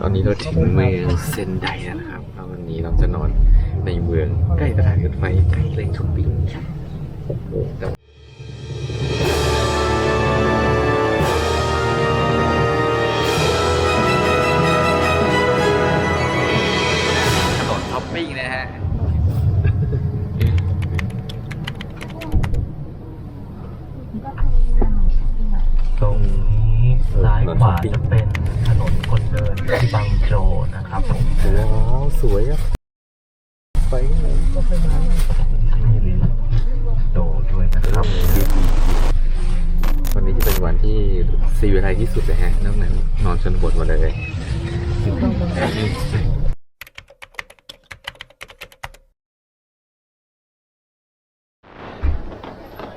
ตอนนี้เราถึงเมืองเซนไดแล้วนะครับแล้ววันนี้เราจะนอนในเมืองใกล้สถานีรถไฟใกล้แหล่งช้อปปิ้งโอ้โหแต่ ซีวิไลที่สุดเลยฮะนอกนั้นนอนชนบทหมดเลย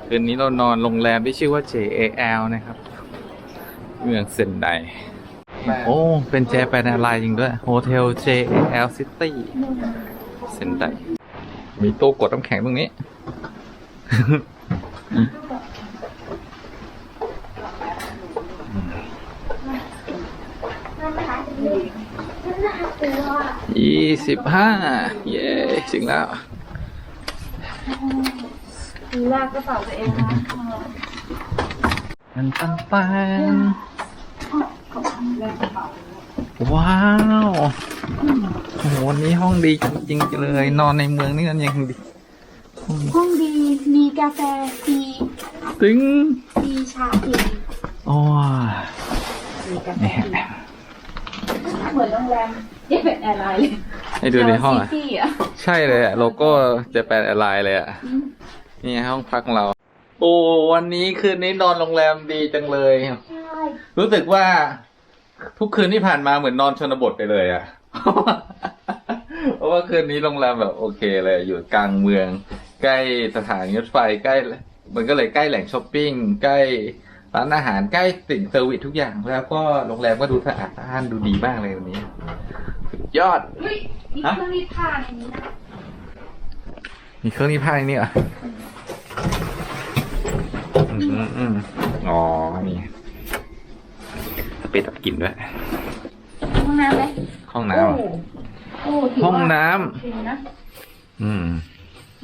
คืนนี้เรานอนโรงแรมที่ชื่อว่า JAL นะครับ เมืองเซนไดโอ้ เป็นแจแปนอะไรจริงด้วยโฮเทล JAL City เซนไดมีตู้กดน้ำแข็งตรงนี้ ยี่สิบห้าเย้ถึงแล้วลากกระเป๋าตัวเองนะปันปันปันว้าวโอ้โหวันนี้ห้องดีจริงๆเลย นอนในเมืองนี่กันยังดี ห้องดีมีกาแฟฟรีตึงมีชาฟรีโอ้ยมีกาแฟนี่ฟรีเหมือนโรงแรม เยังเป็นแอร์ไลน์เลยให้ดูในห้องอะ ซิตี้อะใช่เลยอะโลโก้จะแปนอะไรเลยอะนี่ห้องพักของเรา โอ้วันนี้คืนนี้นอนโรงแรมดีจังเลย ใช่รู้สึกว่า ทุกคืนที่ผ่านมาเหมือนนอนชนบทไปเลยอะ เพราะว่าคืนนี้โรงแรมแบบโอเคเลย อยู่กลางเมือง ใกล้สถานีรถไฟใกล้ มันก็เลยใกล้แหล่งช้อปปิ้งใกล้ร้านอาหารใกล้สิ่งเซอร์วิสทุกอย่างแล้วก็โรงแรมก็ดูสะอาดสะอ้านดูดีมากเลยวันนี้สุด ยอด เฮ้ยมีฮะเครื่องรีดผ้าในนี้นะมีเครื่องรีดผ้าในนี่เหรออืมอืมอืมอ๋อนี่สเปรย์ดับกลิ่นด้วย ห้องน้ำไหมห้องน้ำอะโอ้ถืห้องน้ำว่าโอเคนะ อืม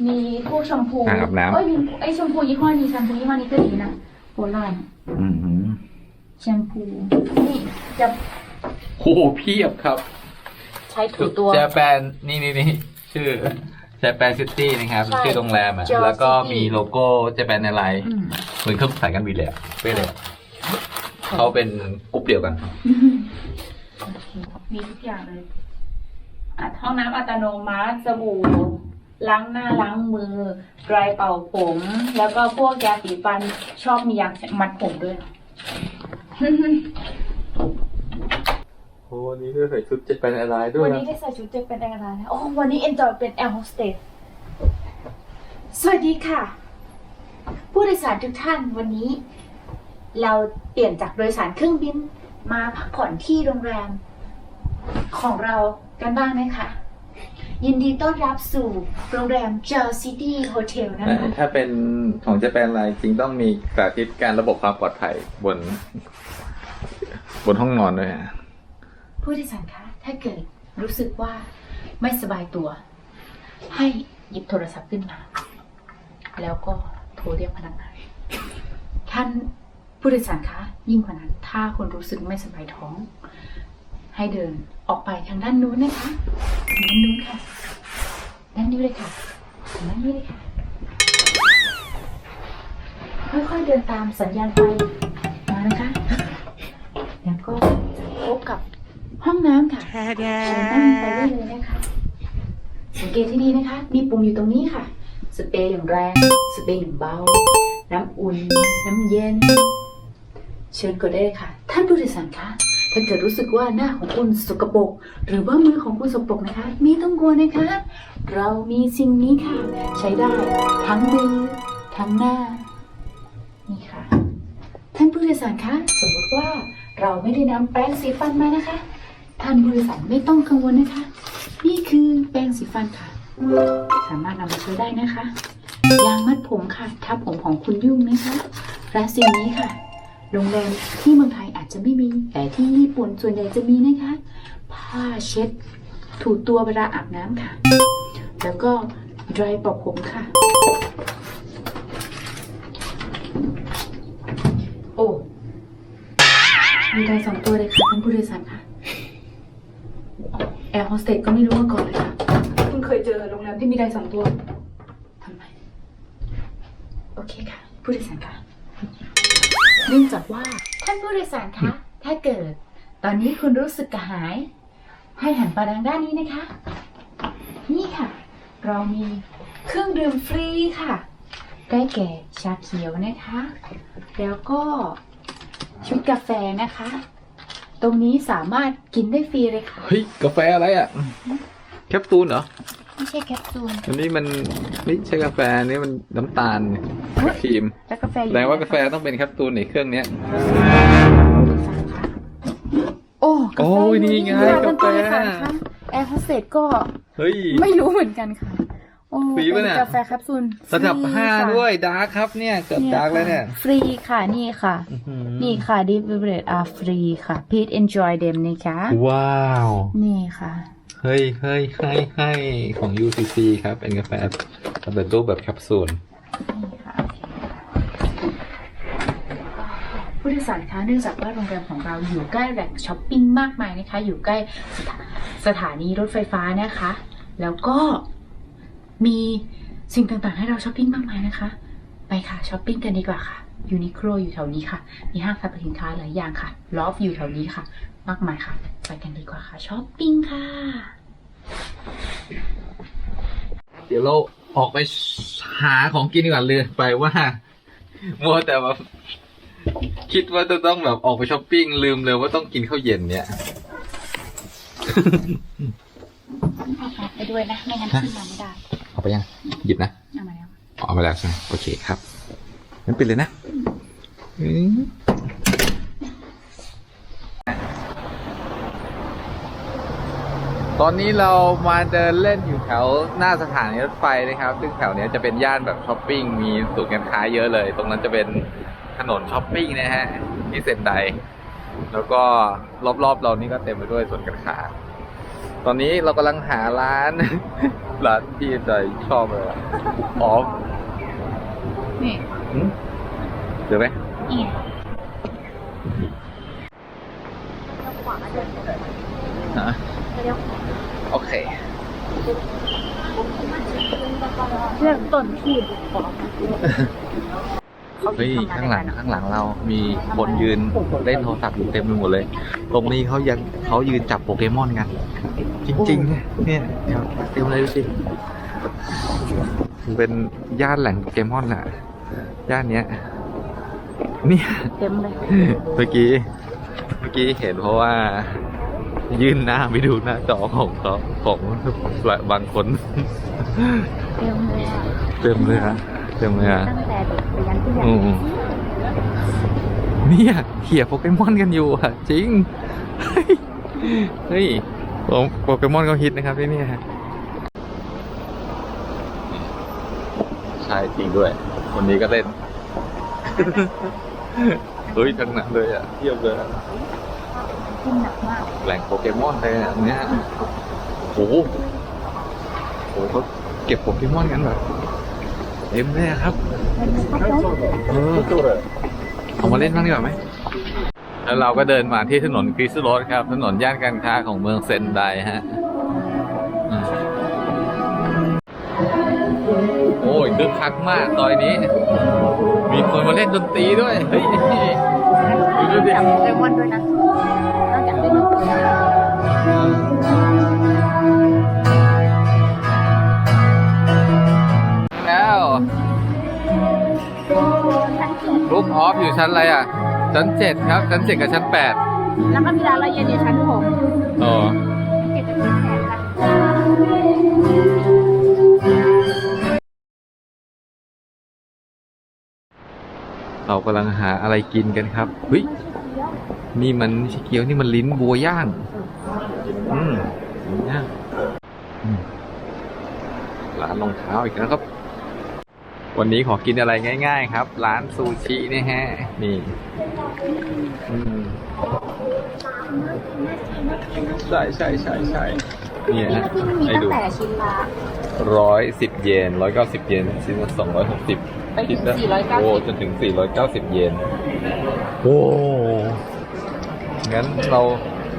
มีพวกแชมพูอ่างอาบน้ำ เอ้ยมีไอ้แชมพูยี่ห้อนี้แชมพูยี่ห้อนี้ก็ดีนะโบราณอืมแชมพู นี่จะโหเพียบครับใช้ถูตัว เจแปนนี่นี่นี่ชื่อเจแปนซิตี้นะครับใช่ชื่อโรงแรมอะ Japan แล้วก็ City มีโลโก้เจแปนอะไรอืม เหมือนเครื่องสายการบินเลยอะเป๊ะเลยอะเขาเป็นกรุ๊ปเดียวกัน มีทุกอย่างเลยอะห้องน้ำอัตโนมัติสบู่ล้างหน้าล้างมือไดรายเป่าผม แล้วก็พวกยาสีฟันชอบมียางมัดผมด้วย โอ้วันนี้ก็ใส่ชุดเจแปนอะไรด้ววัยนนะนี้ได้ใส่ชุดเจ็เป็นแอร์ไลน์นะโอ้วันนี้เอนจอยเป็นแอร์โฮสเตสสวัสดีค่ะ ผู้โดยสารทุกท่านวันนี้ เราเปลี่ยนจากโดยสารเครื่องบินมาพักผ่อนที่โรงแรม ของเรากันบ้างนะคะยินดีต้อนรับสู่โรงแรม j o City Hotel นะคะ ถ้าเป็นของเจแปนอะไรจริงต้องมีสาธิตการระบบความปลอดภัยบน บนห้องนอนด้วยอะ ผู้โดยสารคะ ถ้าเกิดรู้สึกว่าไม่สบายตัว ให้หยิบโทรศัพท์ขึ้นมา แล้วก็โทรเรียกพนักงาน ท่านผู้โดยสารคะ ยิ่งกว่านั้น ถ้าคุณรู้สึกไม่สบายท้อง ให้เดินออกไปทางด้านนู้นนะคะด้านนู้นค่ะ ด้านนี้เลยค่ะด้านนี้เลยค่ะ ค่อยๆเดินตามสัญญาณไฟมานะคะ แล้วก็พบกับ ห้องน้ำค่ะเชิญนั่งไปได้เลยนะคะ สังเกตที่ดีนะคะ มีปุ่มอยู่ตรงนี้ค่ะ สเปรย์อย่างแรง สเปรย์อย่างเบา น้ำอุ่น น้ำเย็น เชิญกดได้เลยค่ะ ท่านผู้โดยสารคะถ้าเกิดรู้สึกว่าหน้าของคุณสกปรกหรือว่ามือของคุณสกปรกนะคะมีต้องกลัวนะคะ เรามีสิ่งนี้ค่ะ ใช้ได้ทั้งมือทั้งหน้า นี่ค่ะ ท่านผู้โดยสารคะ สมมติว่าเราไม่ได้นำแปรงสีฟันมานะคะ ท่านผู้โดยสารไม่ต้องกังวลนะคะ นี่คือแปรงสีฟันค่ะ สามารถนำมาใช้ได้นะคะ ยางมัดผมค่ะถ้าผมของคุณยุ่งนะคะและสิ่งนี้ค่ะ โรงแรมที่เมืองไทยอาจจะไม่มี แต่ที่ญี่ปุ่นส่วนใหญ่จะมีนะคะ ผ้าเช็ด ถูตัวเวลาอาบน้ำค่ะ แล้วก็ดรายปลอบผมค่ะ โอ้มีไดร์สองตัวเลยค่ะท่านผู้โดยสารค่ะ ร์โฮสเตสก็ไม่รู้มาก่อนเลยค่ะเพิ่งเคยเจอโรงแรมที่มีไดร์สองตัวทำไม โอเคค่ะ ผู้โดยสารค่ะเนื่องจากว่าท่านผู้โดยสารคะ ถ้าเกิด ตอนนี้คุณรู้สึกกระหาย ให้หันไปทางด้านนี้นะคะ นี่ค่ะ เรามีเครื่องดื่มฟรีค่ะ ได้แก่ชาเขียวนะคะ แล้วก็ชุดกาแฟนะคะ ตรงนี้สามารถกินได้ฟรีเลยค่ะ เฮ้ยกาแฟอะไรอะ แคปซูลเหรอ ไม่ใช่แคปซูล อันนี้มันไม่ใช่กาแฟอันนี่มันน้ำตาลครีมแล้วกาแฟอแสยู่ดงว่ากาแฟต้องเป็นแคปซูลในเครื่องเนี้ย โอ้กาโอ้แฟยนี่ไงค่ะกาแฟท่นผู้โดยสรคะแอร์โฮสเตสก็เฮ้ย ไม่รู้เหมือนกันค่ะโอ้ ฟรีปะเนี่ยป็กาแฟแคปซูลระดับฟรีห้าค่ะด้วยดาร์คครับเนี่ยเกือบดาร์กแล้วเนี่ยฟรีค่ะนี่ค่ะ อื้อหือนี่ค่ะดิฟเบรดอาฟรีค่ะ please enjoy them นะคะ ว้าว นี่ค่ะ เฮ้ยเฮ้ยเฮ้ยเฮ้ยของ UCC ครับ เป็นกาแฟสำเร็จรูปแบบแคปซูล นี่ค่ะโอเคผู้โดยสารคะเนื่องจากว่าโรงแรมของเราอยู่ใกล้แหล่งช้อปปิ้งมากมายนะคะ อยู่ใกล้สถาสถานีรถไฟฟ้านะคะ แล้วก็ มีสิ่งต่างๆ ให้เราช้อปปิ้งมากมายนะคะ ไปค่ะช้อปปิ้งกันดีกว่าค่ะยูนิโคลอยู่แถวนี้ค่ะ มีห้างสรรพสินค้าหลายอย่างค่ะลอฟอยู่แถวนี้ค่ะ มากมายค่ะ ไปกันดีกว่าค่ะช้อปปิ้งค่ะ เดี๋ยวเราออกไปหาของกินก่อนเลยไปว่ามัวแต่แบบคิดว่าจะต้องแบบออกไปช้อปปิ้งลืมเลยว่าต้องกินข้าวเย็นเนี่ยไปด้วยนะ ไม่งั้นขึ้นมาไม่ได้เอา ไปยัง หยิบนะเอามาแล้วเอามาแล้วใช่ไหมโอเคครับงั้นปิดเลยนะอืมตอนนี้เรามาเดินเล่นอยู่แถวหน้าสถานีรถไฟนะครับ ซึ่งแถวเนี้ยจะเป็นย่านแบบช้อปปิ้ง มีศูนย์การค้าเยอะเลย ตรงนั้นจะเป็นถนนช้อปปิ้งนะฮะที่เซนไดแล้วก็รอบๆเรานี่ก็เต็มไปด้วยศูนย์การค้า ตอนนี้เรากำลังหาร้าน ร้านที่ใจชอบเลยอะอ๋อนี่หืมเจอไหมนี่ฮะโอเค เรื่องต้นที่ บอกเฮ้ยข้างหลังข้างหลังเรา มีคนยืนเล่นโทรศัพท์อยู่เต็มไปหมดเลย ตรงนี้เขายังเขายืนจับโปเกมอนกัน จริง ๆ เนี่ยเต็มเลยดูสิมันเป็นย่านแหล่งโปเกมอนอะย่านเนี้ยเนี่ย เต็มเลยเมื่อกี้ เมื่อกี้เห็นเพราะว่า ยื่นหน้าไปดูหน้าจอของเขาของบางคน เต็มเลยอะเต็มเลยฮะ เต็มเลยฮะตั้งแต่เด็กไปยันผู้ใหญ่อืมเนี่ยเขี่ยโปเกมอนกันอยู่อะ จริงเฮ้ยเฮ้ยโปเกมอนเขาฮิตนะครับที่นี่ฮะใช่จริงด้วย คนนี้ก็เล่น เฮ้ยทั้งนั้นเลยอะเทียบเลยอะขึ้นหนักมากแหล่งโปเกมอนเลยอะตรงเนี้ยโอ้โหโอ้โหเขาเก็บโปเกมอนกันแบบเต็มเลยอะครับเออเอามาเล่นบ้างดีกว่าไหมแล้วเราก็เดินมาที่ถนนกริสโรดครับ ถนนย่านการค้าของเมืองเซนไดฮะอืมโอ้ยคึกคักมากซอยนี้ มีคนมาเล่นดนตรีด้วยเฮ้ยดูดิจับโปเกมอนด้วยนะนอกจากเล่นดนตรี ออฟอยู่ชั้นอะไรอะ ชั้นเจ็ดครับ ชั้นเจ็ดกับชั้นแปดแล้วก็มีร้านละเอียดอยู่ชั้นหกอ๋อเก็บเป็นแสนค่ะเรากำลังหาอะไรกินกันครับเฮ้ยนี่มันไม่ใช่เกี๊ยวนี่มันลิ้นบัวย่าง อืมลิ้นย่างอืมร้านรองเท้าอีกแล้วครับ วันนี้ขอกินอะไรง่าย ๆ ครับ ร้านซูชินี่ฮะ นี่อืมใช่ใช่ใช่ใช่เนี่ยฮะให้ดูชิ้นละ ร้อยสิบเยนร้อยเก้าสิบเยนชิ้นละสองร้อยหกสิบไปถึง490 โอ้จนถึงสี่ร้อยเก้าสิบเยนโอ้งั้นเรา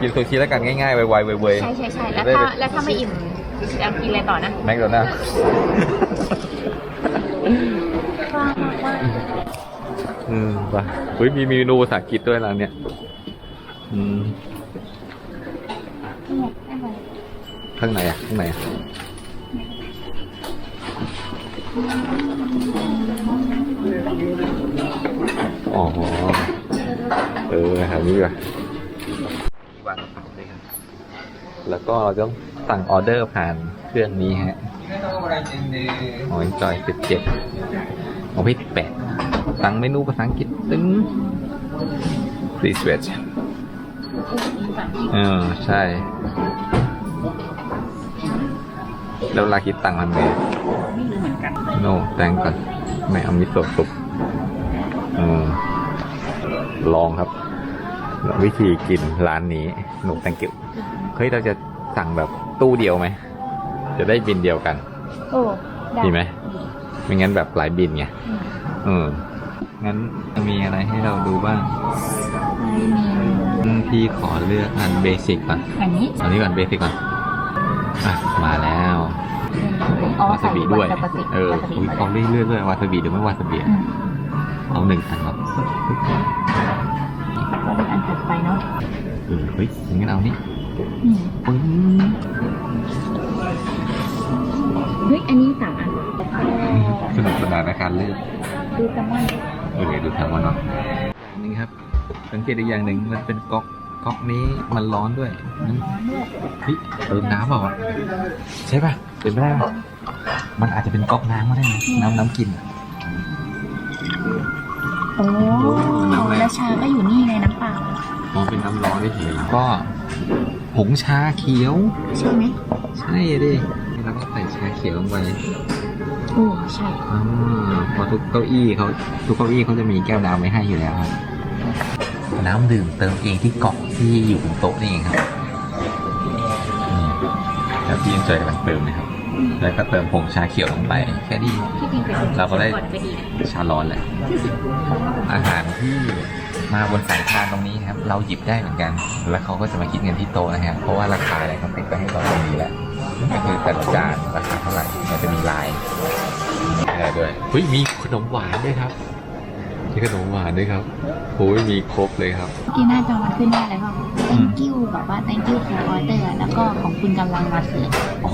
กินซูชิแล้วกันง่ายๆไวๆเว้ยใช่ใช่ใช่ๆแล้วจะได้ถ้าแล้วถ้าไม่อิ่มจะกินอะไรต่อนะ แมคโดนัลด์ว่างมาก อืมป่ะเฮ้ยมีเมนูภาษาอังกฤษด้วยร้านเนี้ยอืมเนี่ยข้างในอะข้างในอะอ๋อ เออหานี้ดีกว่าวางกระแล้วก็เราต้องสั่งออเดอร์ผ่านเครื่องนี้ฮะ หอยจอยสิบเจ็ดของพี่แปดสั่งเมนูภาษาอังกฤษตึ้ง please wait เออใช่ แล้วลาคิดตังค์ทำไงไม่รู้เหมือนกันโน่แตงก่อนไม่เอามิโซะซุปเออลองครับ วิธีกินร้านนี้หนูแตงกิวเฮ้ยเราจะสั่งแบบตู้เดียวไหม จะได้บินเดียวกัน โอ้ได้ดีไหม ไม่งั้นแบบหลายบินไงอืมเอองั้นจะมีอะไรให้เราดูบ้างไม่มีอืมพี่ขอเลือกอันเบสิกก่อนอันนี้อันนี้ก่อนเบสิกก่อนอะมาแล้วอ๋อวาซาบิด้วยปกติเออวาซาบิอุ๊ยเอาเรื่อยๆด้วยวาซาบิหรือไม่วาซาบิอืมเอาหนึ่งอันครับก็เป็นอันถัดไปเนาะเออเฮ้ยงั้นเอานี่อืมปึ้ง เฮ้ย อันนี้สามอันสนุกสนานในการเลือกดูแซลมอนเออดูทางมันเนาะนี่ครับ สังเกตอีกอย่างหนึ่งมันเป็นก๊อกก๊อกนี้มันร้อนด้วยนี่ร้อนด้วยเฮ้ยเติมน้ำเปล่าวะใช่ป่ะเป็นไม่ได้ปะมันอาจจะเป็นก๊อกน้ำก็ได้นะน้ำน้ำกินอะโอ้น้ำอะไรแล้วชาก็อยู่นี่ไงน้ำเปล่าอ๋อเป็นน้ำร้อนเฉยๆก็ผงชาเขียว ใช่ไหมใช่ดิ ขียวลงไปโอ้ใช่อ่าเพอทุกเก้าอี้เขาทุกเก้าอี้เขาจะมีแก้วน้ำไว้ให้อยู่แล้วครับ น้ำดื่มเติมเองที่กล่องที่อยู่บนโต๊ะนี่เองครับนี่แล้วพี่ยังใจกำลังเติมนะครับ แล้วก็เติมผงชาเขียวลงไป แค่นี้ที่จริงเป็นเราก็ได้ก่อนก็ดีนะชาร้อนแหละอาหารที่มาบนสายพานตรงนี้นะครับ เราหยิบได้เหมือนกัน แล้วเขาก็จะมาคิดเงินที่โต๊ะนะครับเพราะว่าราคาอะไรเขาติดไปให้เราตรงนี้แหละ ก็คือแต่ละจานราคาเท่าไหร่มันจะมีลายอะไรด้วยเฮ้ยมีขนมหวานด้วยครับ มีขนมหวานด้วยครับโอ้ยมีครบเลยครับ เมื่อกี้หน้าจอมันขึ้นว่าอะไรบ้างอืม thank you แบบว่า thank you for order แล้วก็ของคุณกำลังมาถึงโอ้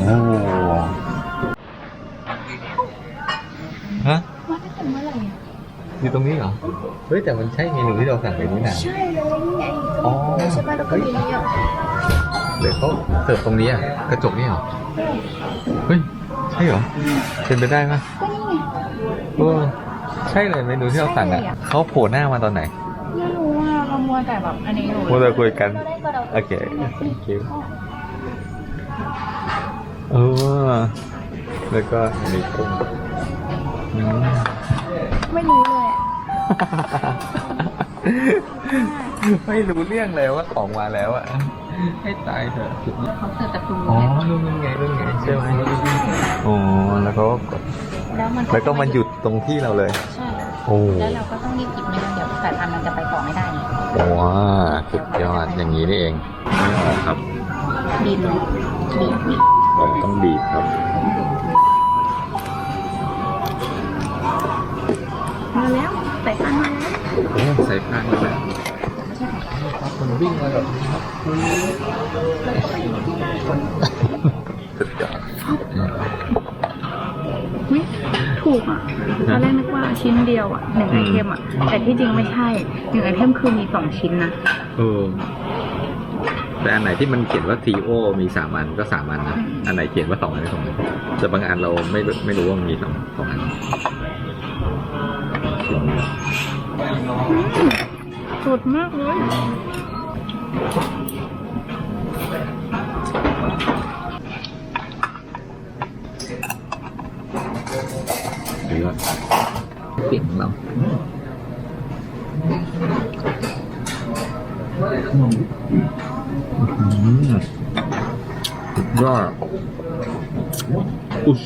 ฮะว่าตั้งแต่เมื่อไหร่อะอยู่ตรงนี้เหรอ เฮ้ยแต่มันใช่เมนูที่เราสั่งไปนี่นะใช่เลยนี่ไงอ๋อใช่ป่ะแล้วก็มีนี่อะ เดี๋ยวเขาเสิร์ฟตรงนี้อะกระจกนี่เหรอเฮ้ยใช่เหรอเป็นไปได้ไหมก็นี่ไงเออใช่เลยเมนูที่เราสั่งอะใช่เลยอะเขาโผล่หน้ามาตอนไหนไม่รู้ว่าเรามัวแต่แบบอันนี้อยู่มัวแต่คุยกันก็ได้ก็เราโอเค thank you เออแล้วก็มีกุ้งอืมไม่รู้เลยอะไม่รู้เรื่องเลยว่าของมาแล้วอะ ให้ตายเถอะเขาเสิร์ฟแต่คุณอ๋อนู่นไงนู่นไงใช่ไหมอ๋อแล้วก็กดแล้วมันแล้วก็มันหยุดตรงที่เราเลย ใช่โอ้แล้วเราก็ต้องรีบหยิบไม่งั้นเดี๋ยวสายพันธุ์มันจะไปต่อไม่ได้ไงว้าสุดยอดอย่างนี้นี่เองไม่ออกครับบีบเลยบีบบีบผมต้องบีบครับมาแล้วสายพันธุ์มาแล้วโอ้ใส่ผ้ามาแล้วไม่ใช่ ของเรามันวิ่งมาแบบสุดยอดอุ๊ยถูกอะตอนแรกนึกว่าชิ้นเดียวอะหนึ่งไอเทมอะ แต่ที่จริงไม่ใช่หนึ่งไอเทมคือมีสองชิ้นนะเออแต่อันไหนที่มันเขียนว่าทีโอมีสามอันก็สามอันนะ อันไหนเขียนว่าสองอันก็สองอันแต่บางอันเราไม่ไม่รู้ว่ามันมีสองสองอันสดมากเลย เดี๋ยวก่อนปิ่งของเราอืมยอดอุ๊ย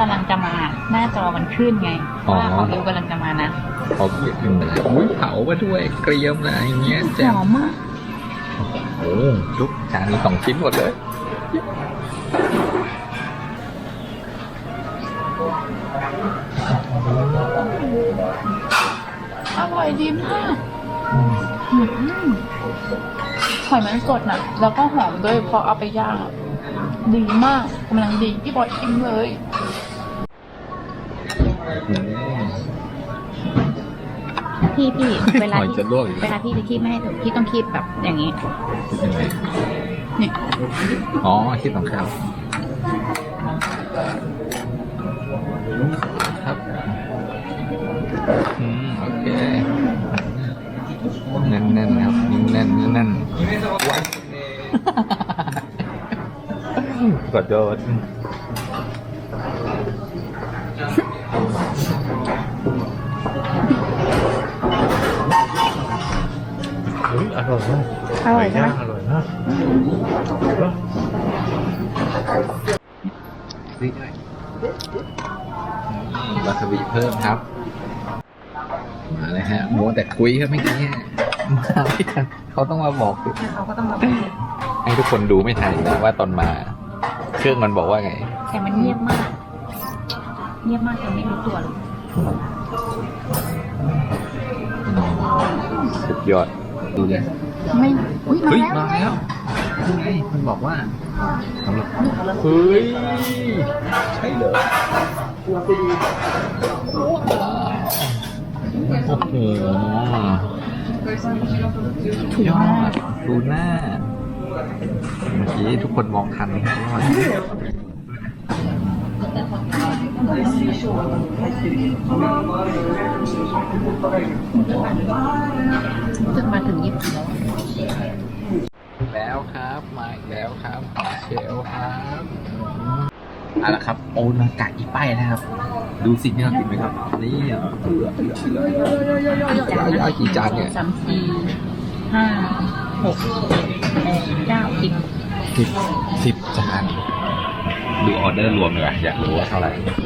กำลังจะมาหน้าจอมันขึ้นไงอ๋อว่าของนิ้วกำลังจะมานะเขาเกลียดขึ้นมาอุ้ยเผามาด้วยเกรียมอะไรอย่างเงี้ยหแจ่มอมมากโอ้จุ๊บจานนี้สองชิ้นหมดเลยอร่อยดีมากอืมหอยมันสดนะแล้วก็หอมด้วยเพราะเอาไปย่างอะดีมากกำลังดีพี่บอยชิมเลย พี่พี่เวลาหอยที่จะลวกอีกเวลาพี่จะคีบไม่ให้ถูกพี่ต้องคีบแบบอย่างนี้ยังไงนี่อ๋อคิดของเขาครับ อืม โอเค แน่นแน่นๆครับนิ่มแน่นแน่นกดโดด ร่อยใช่ไหมอร่อยมากซีด้วยวาซาบิเพิ่มครับ มาเลยฮะโมวแต่คุยครับเมื่อกี้มาไม่ทันเขาต้องมาบอกเขาก็ต้องมาให้ทุกคนดูไม่ทันะว่าตอนมา เครื่องมันบอกว่าไง แต่มันเงียบมาก เงียบมากจนไม่รู้ตัวเลยสุดยอดดูเลย ไม่อุ้ยมาเฮ้ยแล้วมาแล้วนี่ไงมันบอกว่าสำหรับเฮ้ยใช่เหรอโอ้โหยอดดูหน้าเมื่อกี้ทุกคนมองทันครับว่า รู้สึกมาถึงญี่ปุ่นแล้วแล้วครับ มาอีกแล้วครับเชลครับเอาละครับโอนากะอีป้ายนะครับ ดูสิ่งที่เราติดไหมครับ นี่เผื่อเผื่อเผื่อเผื่อกี่จานเนี่ยสามสี่ห้าหกเจ็ดแปดเก้าสิบสิบสิบจาน ดูออเดอร์รวมเลยว่าอยากรู้ว่าเท่าไหร่แบบ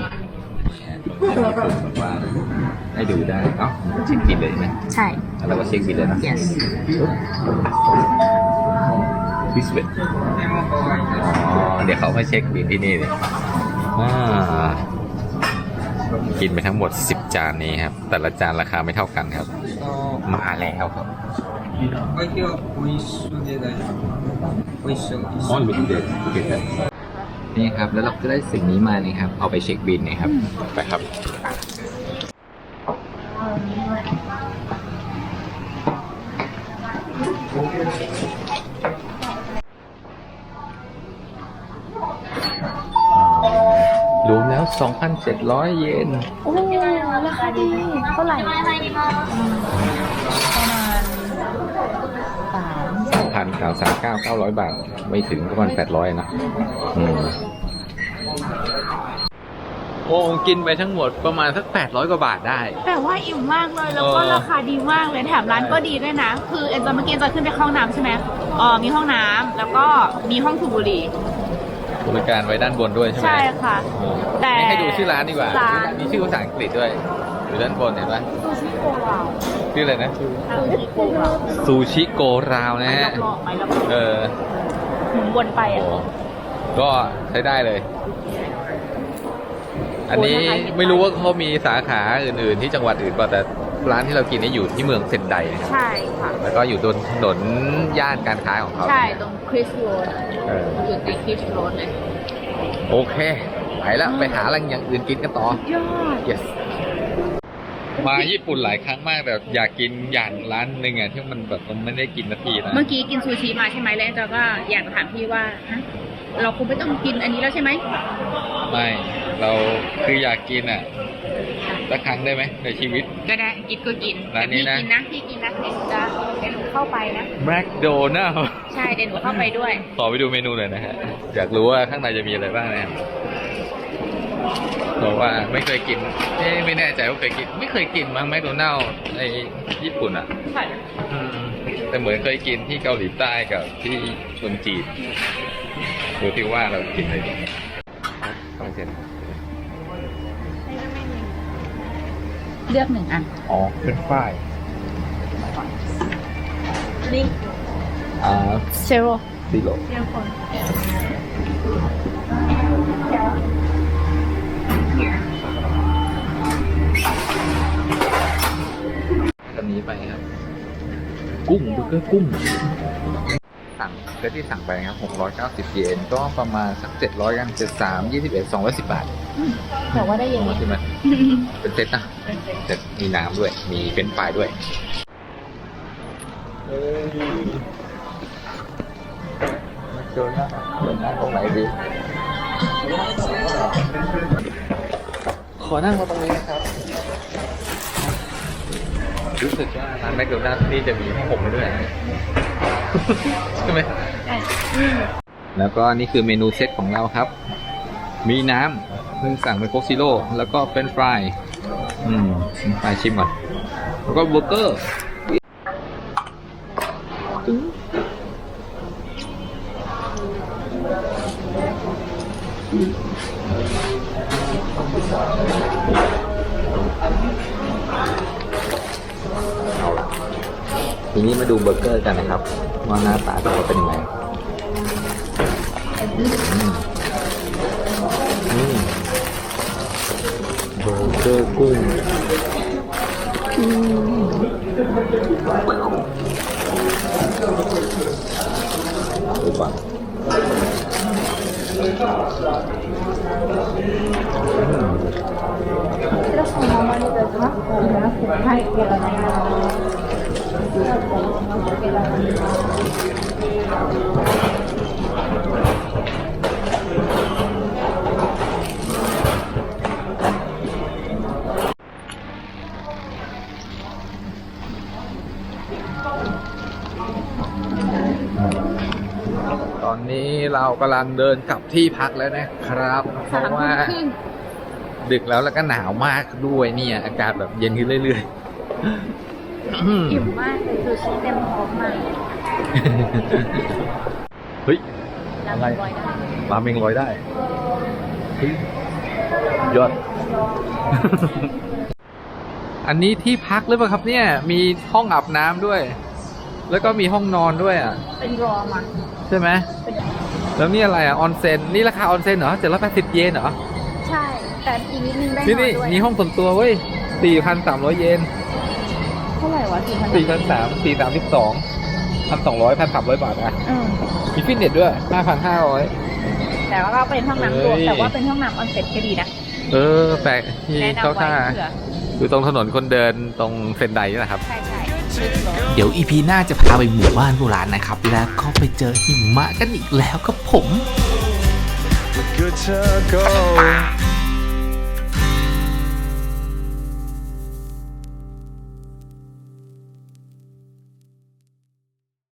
ว่าให้ดูได้เอ้าเช็คบินเลยใช่ไหมใช่ แล้วก็เช็คบินเลยนะ yes พิเวตอ๋อเดี๋ยวเขาไห้เช็คบินที่นี่เลยว่ากินไปทั้งหมดสิบจานนี้ครับ แต่ละจานราคาไม่เท่ากันครับ มาแล้วครับอ๋อหรือเป็นเด็กเด็ นี่ครับ แล้วเราก็ได้สิ่งนี้มานี่ครับ เอาไปเช็คบินนะครับ ไปครับ รวมแล้ว 2,700 เยน โอ้ราคาดี เท่าไหร่ ประมาณสาม พันเก้าสามเก้าเก้าร้อยบาท ไม่ถึงก็ประมาณแปดร้อยนะอืมโอ้กินไปทั้งหมดประมาณสักแปดร้อยกว่าบาทได้ แต่ว่าอิ่มมากเลยแล้วก็เออราคาดีมากเลยแถมร้านก็ดีด้วยนะ คือเอ็นจะเมื่อกี้จะขึ้นไปเข้าห้องน้ำใช่ไหมเออมีห้องน้ำแล้วก็มีห้องสูบบุหรี่บริการไว้ด้านบนด้วยใช่ไหมใช่ค่ะโอ้แต่นี่ให้ดูชื่อร้านดีกว่าร้านมีชื่อภาษาอังกฤษด้วย อยู่ด้านบนเห็นไหมซูชิโกราว ชื่ออะไรนะชื่อซูชิโกราวซูชิโกราวนะฮะบอกไหมแล้วก็เออหมุนวนไปอะก็ใช้ได้เลย อันนี้ไม่รู้ว่าเขามีสาขาอื่น ๆ ที่จังหวัดอื่นเปล่าแต่ร้านที่เรากินนี่อยู่ที่เมืองเซนไดนะครับ ใช่ค่ะ แล้วก็อยู่บนถนนย่านการค้าของเขาใช่ตรงคริสโรดเอออยู่ติดคริสโรดเลยโอเค ไปแล้วไปหาอะไรอย่างอื่นกินกันต่อ ยอด yes มาญี่ปุ่นหลายครั้งมากแต่อยากกินอย่างร้านหนึ่งอะที่มันแบบมันไม่ได้กินนาทีนะเมื่อกี้กินซูชิมาใช่ไหมแล้วเราก็อยากถามพี่ว่าฮะเราคงไม่ต้องกินอันนี้แล้วใช่ไหมไม่เราคืออยากกินอะสักครั้งได้ไหมในชีวิต ก็ได้กินก็กินร้านนี้นะแต่พี่กินนะพี่กินนะเดี๋ยวหนูจะเดี๋ยวหนูเข้าไปนะแมคโดนัลใช่เดี๋ยวหนูเข้าไปด้วย ขอไปดูเมนูหน่อยนะฮะอยากรู้ว่าข้างในจะมีอะไรบ้างนะครับ บอกว่าไม่เคยกินเอ๊ะไม่แน่ใจว่าเคยกิน ไม่เคยกินมั้งแมคโดนัลในญี่ปุ่นอะค่ะอืมแต่เหมือนเคยกินที่เกาหลีใต้กับที่ชนจีนดูที่ว่าเรากินอะไรดีต้องเซ็นเลือกหนึ่งอัน อ๋อเป็นฝ้ายนี่อ่าเซโร่ซีโร่เซโร่คน ไปครับ กุ้งเบอร์เกอร์กุ้งสั่งเซตที่สั่งไปครับ 690 เยนก็ประมาณสัก 700 กัน 73 21 210 บาทแต่ว่าได้เย็นไหมใช่ไหมเป็นเซตนะเซตมีน้ำด้วย มีเป็นไฟรายด้วยเจอหน้าเจอหน้าตรงไหนดี ขอนั่งมาตรงนี้นะครับ รู้สึกว่าร้านแมคโดนัลด์นี่จะมีให้ผมด้วย ใช่ไหม แล้วก็นี่คือเมนูเซตของเราครับ มีน้ำเพิ่งสั่งเป็นโคกซิโร่แล้วก็เป็นฟราย อืมเป็นฟรายชิมก่อน แล้วก็เบอร์เกอร์ เบอร์เกอร์กันนะครับว่าหน้าตาจะเป็นยังไงอืมเบอร์เกอร์กุ้งอืมดูก่อนอืม ตอนนี้เรากำลังเดินกลับที่พักแล้วนะครับ เพสามราะทุ่ว่ามครึ่งดึกแล้วแล้วก็หนาวมากด้วยเนี่ย อากาศแบบเย็นขึ้นเรื่อยๆ อืมอิ่มมากเลยซูชิเต็มพร้อมมากเฮ้ยน้ำอะไรลอยได้ราเมงลอยได้เฮ้ยยอด อันนี้ที่พักหรือเปล่าครับเนี่ย มีห้องอาบน้ำด้วย แล้วก็มีห้องนอนด้วยอะ เป็นรอมาใช่ไหมแล้วนี่อะไรอะออนเซ็นนี่ราคาออนเซ็นเหรอเจ็ดร้อยแปดสิบเยนเหรอ ใช่ แต่อีกนิดนึงได้นนี่อนนี่ด้วยมีห้องส่วนตัวเว้ยสี่พันสามร้อยเยน เท่าไหร่วะสี่พันสี่พันสามสี่สามสิบสองพันสองร้อยพันสามร้อยบาทอะอืมมีฟิตเนสด้วยห้าพันห้าร้อย แต่ว่าก็เป็นห้องน้ำรวมเฮ้ย แต่ว่าเป็นห้องน้ำออนเซ็ตก็ดีนะเออแปลกที่แนะนำเขาไว้ท่าเผื่ออยู่ตรงถนนคนเดินตรงเซนไดนี่แหละครับ ใช่ใช่เดี๋ยวอีพีหน้าจะพาไปหมู่บ้านโบราณนะครับ แล้วก็ไปเจอหิมะกันอีกแล้วครับผม good to go.